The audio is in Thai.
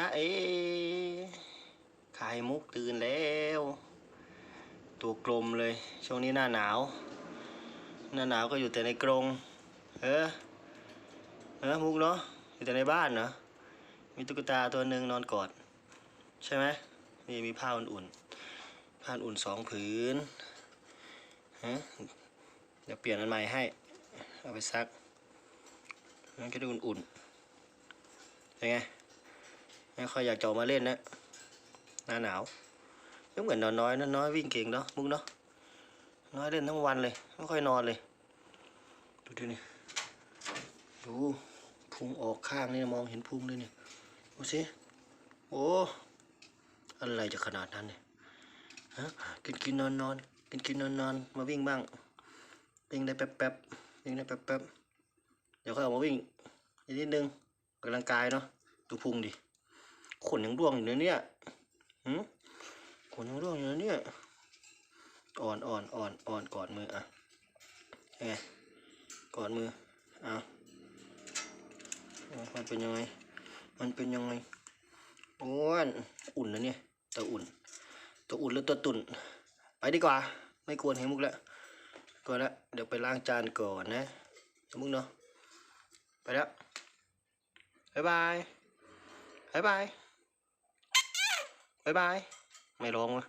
จ้าเอไข่มุกตื่นแล้ว ตัวกลมเลย ช่วงนี้หน้าหนาว หน้าหนาวก็อยู่แต่ในกรง เออ เออมุกเนาะ อยู่แต่ในบ้านเนาะมีตุ๊กตาตัวหนึ่งนอนกอด ใช่ไหมนี่มีผ้าอุ่นๆผ้าอุ่นสองผืนฮะเดี๋ยวเปลี่ยนอันใหม่ให้ เอาไปซักมันก็ด้อุ่นๆเป็นไง ไม่ค่อยอยากจะมาเล่นนะหน้าหนาวก็เหมือนนอนน้อยนะน้อยวิ่งเก่งเนาะมุกเนาะน้อยเล่นทั้งวันเลยไม่ค่อยนอนเลย ดูดินี่ดูพุงออกข้างนี่มองเห็นพุงเลยเนี่ยดูสิโอ้อะไรจะขนาดนั้นเนี่ยฮะกินกินนอนนอนกินกินนอนนอนมาวิ่งบ้างวิ่งได้แป๊บแป๊บวิ่งได้แป๊บแป๊บเดี๋ยวค่อยออกมาวิ่งอีกนิดนึงออกกำลังกายเนาะดูพุงดิ ขนยังร่วงอยู่นะเนี่ยหืมขนยังร่วงอยู่นะเนี่ย อ่อนอ่อนอ่อนอ่อนกอดมืออะไงกอดมือเอาเอามันเป็นยังไง มันเป็นยังไงอ้วนอุ่นนะเนี่ยตัวอุ่น ตัวอุ่นหรือตัวตุ่น ไปดีกว่า ไม่กวนเฮมุกแล้วกวนแล้วเดี๋ยวไปล้างจานก่อนนะสมุกเนาะไปแล้วบ๊ายบายบ๊ายบาย บ๊ายบาย ไม่ร้องวะ